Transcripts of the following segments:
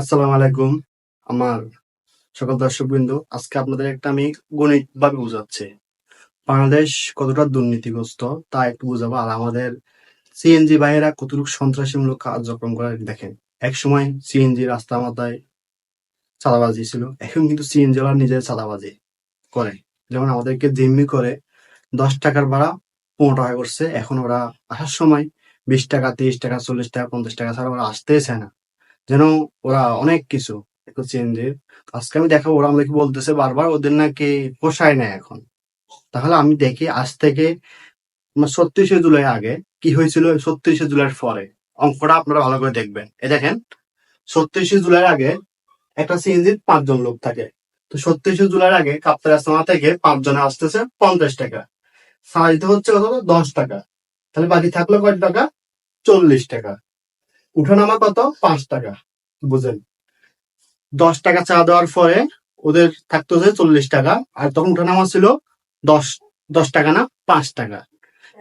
আসসালামু আলাইকুম, আমার সকল দর্শক বিন্দু আজকে আপনাদের একটা আমি গণিত ভাবে বুঝাচ্ছি। বাংলাদেশ কতটা দুর্নীতিগ্রস্ত তা একটু বুঝাবো, আর আমাদের সিএনজি ভাইয়েরা কতটুকু সন্ত্রাসীমূলক কার্যক্রম করে দেখেন। এক সময় সিএনজি রাস্তা মাথায় চাঁদাবাজি ছিল, এখন কিন্তু সিএনজি ওরা নিজের চাঁদাবাজি করে। যেমন আমাদেরকে জিম্মি করে দশ টাকার ভাড়া পনেরো টাকা করছে, এখন ওরা আসার সময় বিশ টাকা, তিরিশ টাকা, চল্লিশ টাকা, পঞ্চাশ টাকা ছাড়া ওরা আসতেই চায় না। যেন ওরা অনেক কিছু চেঞ্জের আজকে আমি দেখাবো ওরা আমাদেরকে বলতেছে বারবার, ওদের নাকি পোষায় না এখন। তাহলে আমি দেখি আজ থেকে ছত্রিশে জুলাই আগে কি হয়েছিল ছত্রিশে জুলাইয়ের পরে। অঙ্কটা আপনারা ভালো করে দেখবেন। এ দেখেন, ছত্রিশে জুলাইয়ের আগে একটা সিএনজির পাঁচজন লোক থাকে। তো ছত্রিশে জুলাইয়ের আগে কাপ্তার আস্তানা থেকে পাঁচজনে আসতেছে পঞ্চাশ টাকা। সারা দিতে হচ্ছে কত? দশ টাকা। তাহলে বাকি থাকল কয় টাকা? চল্লিশ টাকা। উঠানামা কত? পাঁচ টাকা। বুঝেন দশ টাকা চা দেওয়ার পরে ওদের থাকতো যে চল্লিশ টাকা, আর তখন উঠানামা ছিল দশ দশ টাকা না, পাঁচ টাকা।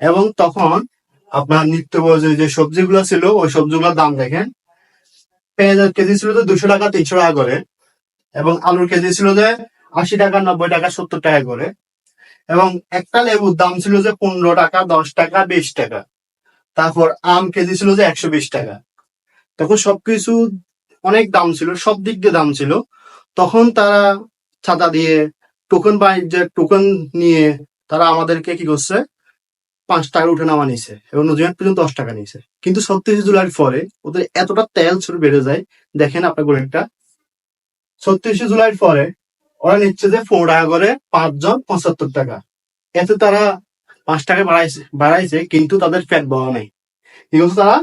এবং তখন আপনার নিত্য যে সবজিগুলো ছিল, ওই সবজিগুলোর দাম দেখেন। পেঁয়াজের কেজি ছিল যে দুশো টাকা, তিনশো টাকা করে। এবং আলুর কেজি ছিল যে আশি টাকা, নব্বই টাকা, সত্তর টাকা করে। এবং একটা লেবুর দাম ছিল যে পনেরো টাকা, দশ টাকা, বিশ টাকা। তারপর আম কেজি ছিল যে একশো বিশ টাকা। তখন সবকিছু অনেক দাম ছিল, সব দিক দিয়ে দাম ছিল। তখন তারা ছাতা দিয়ে টোকন যে টোকন নিয়ে তারা আমাদেরকে কি করছে, পাঁচ টাকা উঠে নামা নিছে এবং নদীঘাট পর্যন্ত দশ টাকা নিছে। কিন্তু ছত্রিশ জুলাইয়ের পরে ওদের এতটা তেল ছুট বেড়ে যায়, দেখেন আপনার গরিবটা ছত্রিশে জুলাইয়ের পরে ওরা নিচ্ছে যে পনেরো টাকা করে পাঁচজন পঁচাত্তর টাকা। এতে তারা পাঁচ টাকা বাড়াইছে বাড়াইছে, কিন্তু তাদের ফ্যাট বড় নাই। কি তারা?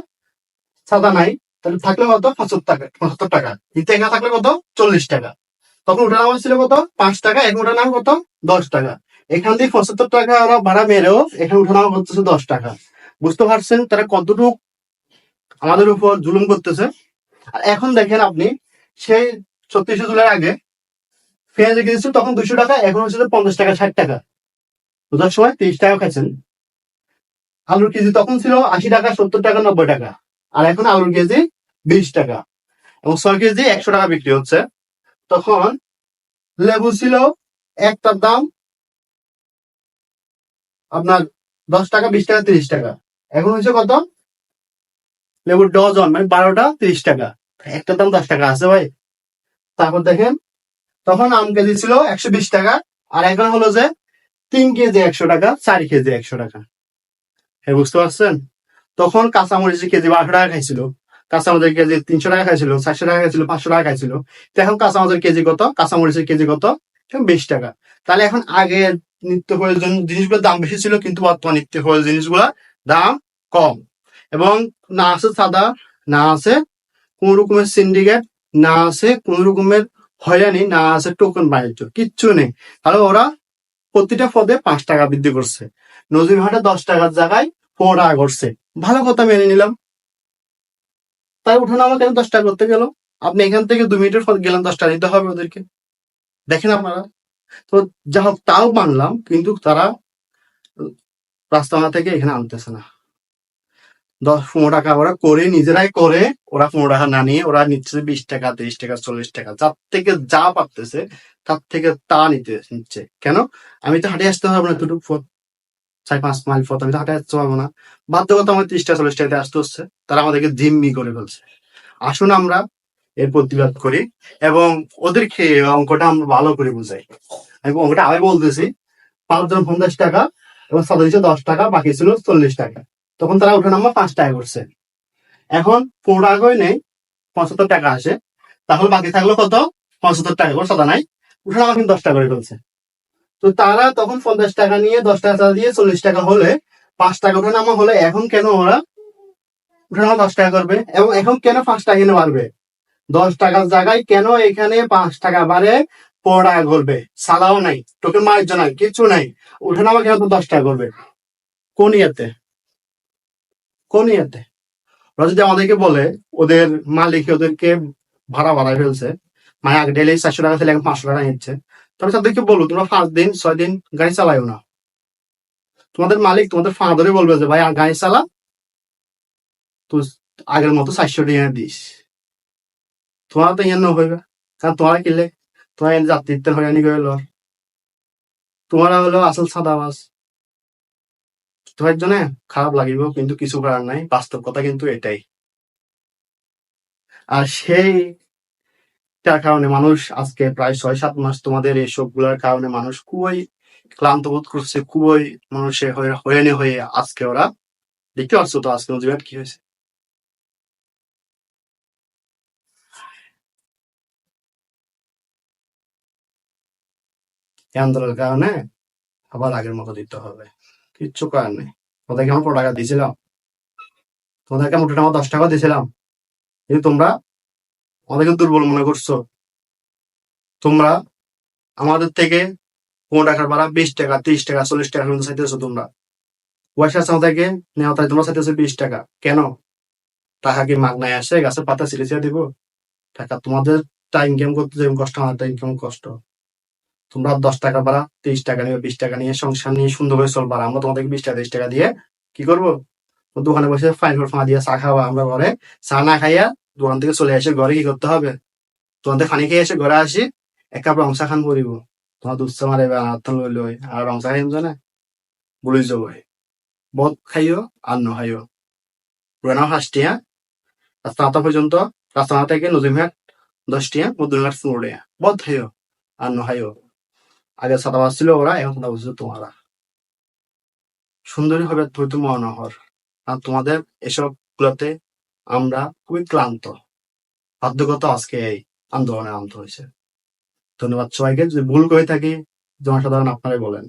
ছাতা নাই তাহলে থাকলে কত? পঁচাত্তর টাকা পঁচাত্তর টাকা। হিতে একা থাকলে কত? চল্লিশ টাকা। তখন ওটা নামা ছিল কত? পাঁচ টাকা এখন ওটা নাম কত? দশ টাকা। এখান থেকে পঁচাত্তর টাকা ওরা ভাড়া মেরেও এখানে উঠে নামা করতেছে দশ টাকা। বুঝতে পারছেন? তারা কতটুক আমাদের উপর জুলুম করতেছে? আর এখন দেখেন আপনি সেই ছত্রিশে জুলাই আগে পেঁয়াজ কিনেছিল তখন দুশো টাকা, এখন হচ্ছে পঞ্চাশ টাকা, ষাট টাকা। বোঝার সময় তিরিশ টাকা খাইছেন। আলুর কেজি তখন ছিল আশি টাকা, সত্তর টাকা, নব্বই টাকা। আর এখন আলুর কেজি বিশ টাকা। এবং ছয় কেজি একশো টাকা বিক্রি হচ্ছে। তখন লেবু ছিল একটার দাম আপনার দশ টাকা, বিশ টাকা, তিরিশ টাকা। এখন হচ্ছে কত? লেবুর ডজন মানে বারোটা, তিরিশ টাকা। একটার দাম দশ টাকা আছে ভাই। তারপর দেখেন, তখন আম কেজি ছিল একশো বিশ টাকা, আর এখন হলো যে তিন কেজি একশো টাকা, চার কেজি একশো টাকা। হ্যাঁ বুঝতে পারছেন? তখন কাঁচামরিচের কেজি বারোশো টাকা খাইছিল। কাঁচামরিচের কেজি তিনশো টাকা খাইছিল, চারশো টাকা খাইছিল, পাঁচশো টাকা খাইছিল। তো এখন কাঁচামরিচের কেজি কত? কাঁচামরিচের কেজি কত? বিশ টাকা। তাহলে এখন আগে নিত্য প্রয়োজন জিনিসগুলোর দাম বেশি ছিল, কিন্তু বর্তমান নিত্য প্রয়োজন জিনিসগুলোর দাম কম। এবং না আছে সাদা, না আছে কোন রকমের সিন্ডিকেট না আছে কোন রকমের হয়রানি, না আছে টোকন বাণিজ্য, কিচ্ছু নেই। তাহলে ওরা প্রতিটা পদে পাঁচ টাকা বৃদ্ধি করছে। নজিরহাটে দশ টাকার জায়গায় পনেরো টাকা করছে। ভালো কথা মেনে নিলাম। তাই উঠানামা কেন দশ টাকা করতে গেল। আপনি এখান থেকে দু মিনিটের পর গেলেন দশ টাকা হবে ওদেরকে। দেখেন আপনারা, তো যা হোক তাও মানলাম, কিন্তু তারা রাস্তা থেকে এখানে আনতেছে না। দশ, পনেরো টাকা ওরা করে, নিজেরাই করে, ওরা পনেরো টাকা না নিয়ে ওরা নিচ্ছে বিশ টাকা, তিরিশ টাকা, চল্লিশ টাকা, যার থেকে যা পারতেছে, তার থেকে তা নিতে নিচ্ছে। কেন? আমি তো হাঁটে আসতে হবে না দুটো চার পাঁচ মাইল পথ, আমি তো হাঁটে পারব না। বাধ্যগত আমার তিরিশ টাকা চল্লিশ টাকাতে আসতে হচ্ছে। তারা আমাদেরকে জিম্মি করে ফেলছে। আসুন আমরা এর প্রতিবাদ করি এবং ওদেরকে অঙ্কটা আমরা ভালো করে বুঝাই। আমি অঙ্কটা আমি বলতেছি পাঁচজন পঞ্চাশ টাকা এবং সাতাশশো দশ টাকা, বাকি ছিল চল্লিশ টাকা। তখন তারা উঠে নাম্বার পাঁচ টাকা করছে। এখন পনেরো টাকা নেই? পঁচাত্তর টাকা আসে। তাহলে বাকি থাকল কত? পঁচাত্তর টাকা করে সাদা নাই। উঠে নামা কিন্তু দশ টাকা করে ফেলছে। তো তারা তখন পঞ্চাশ টাকা নিয়ে, দশ টাকা দিয়ে চল্লিশ টাকা হলে পাঁচ টাকা উঠে নামা হলে এখন কেন ওরা উঠে নামা দশ টাকা করবে? এবং এখন কেন পাঁচ টাকা এনে বাড়বে? দশ টাকার জায়গায় কেন এখানে পাঁচ টাকা বাড়ে? টাকা করবে। সাদাও নাই, টোকেন মার্জ নাই কিছু নাই। উঠে নামা কেন তো দশ টাকা করবে? কোন ইয়েতে? কোন ইয়েতে? ওরা যদি আমাদেরকে বলে, ওদের মালিক ওদেরকে ভাড়া বাড়ায় ফেলছে। মানে আগে ডেলি চারশো টাকা ছিল, এখন পাঁচশো টাকা নিচ্ছে। তাহলে তাদেরকে বলো, তোমরা পাঁচ দিন, ছয় দিন গাড়ি চালাইও না। তোমাদের মালিক তোমাদের ফাঁদরে বলবে যে, ভাই গাড়ি চালা। তো আগের মতো চারশো টাকা দিস। তোমার তো ইয়ান হইবে। কারণ তোমার কিনলে তোমার জাতিত্ব হয়রানি করে লো তোমারা হলো আসল সাদাবাস তোমার জন্য খারাপ লাগিব কিন্তু কিছু করার নাই। বাস্তব কথা কিন্তু এটাই। আর সেই তার কারণে মানুষ আজকে প্রায় ছয় সাত মাস তোমাদের এইসবগুলার কারণে মানুষ খুবই ক্লান্ত বোধ করছে, খুবই মানুষের হয়ে- হয়ে আজকে ওরা দেখতে পাচ্ছ তো আজকে নজিবাট কি হয়েছে? আন্দোলনের কারণে আবার আগের মতো দিতে হবে। কিচ্ছু করার নেই। তোমাদেরকে আমার টাকা দিয়েছিলাম? তোমাদেরকে মোটা আমার দশ টাকা দিয়েছিলাম। কিন্তু তোমরা আমাদেরকে দুর্বল মনে করছ? তোমরা আমাদের থেকে পনেরো টাকার ভাড়া বিশ টাকা, ত্রিশ টাকা, চল্লিশ টাকা চাইতেছো তোমরা। পয়সা আছে আমাদেরকে নেওয়া তাই তোমরা চাইতেছো বিশ টাকা। কেন? টাকা কি মাগনায় আসে? গাছের পাতা ছিঁড়ে দিব। টাকা তোমাদের টা ইনকাম করতে যেমন কষ্ট, আমাদের ইনকাম কষ্ট। তোমরা দশ টাকা ভাড়া তিরিশ টাকা নিয়ে, বিশ টাকা নিয়ে, সংসার নিয়ে সুন্দর করে চলবা। আমরা তোমাদেরকে বিশ টাকা, তিরিশ টাকা দিয়ে কি করব? দোকানে বসে ফাইন ফাঁ দিয়ে চা খাওয়া আমরা ঘরে। চা না খাইয়া দোকান থেকে চলে এসে ঘরে কি করতে হবে? দোকান থেকে পানি খেয়ে এসে ঘরে আসি, এক কাপ রংসা খান করিব তোমার দুধ মারে আত্মন লই লই, আর রংসা খাইম জানে? বলি যাব বহুত খাইও আর ন খাইও। পুরানো হাঁসটিয়া রাস্তা মাথা পর্যন্ত, রাস্তা মাথা থেকে নদীমহাট দশটিয়া মধ্যমহাট পনেরো বহুত খাইও আর ন খাইও। আগে সাদা ছিল ওরা, এখন সাদা বসছে তোমারা। সুন্দরী হবে হয়তো মনোহর আর তোমাদের এসব গুলোতে আমরা খুবই ক্লান্ত। বাধ্যগত আজকে এই আন্দোলনে আনতে হয়েছে। ধন্যবাদ সবাইকে। যদি ভুল করে থাকি, জনসাধারণ আপনারাই বলেন।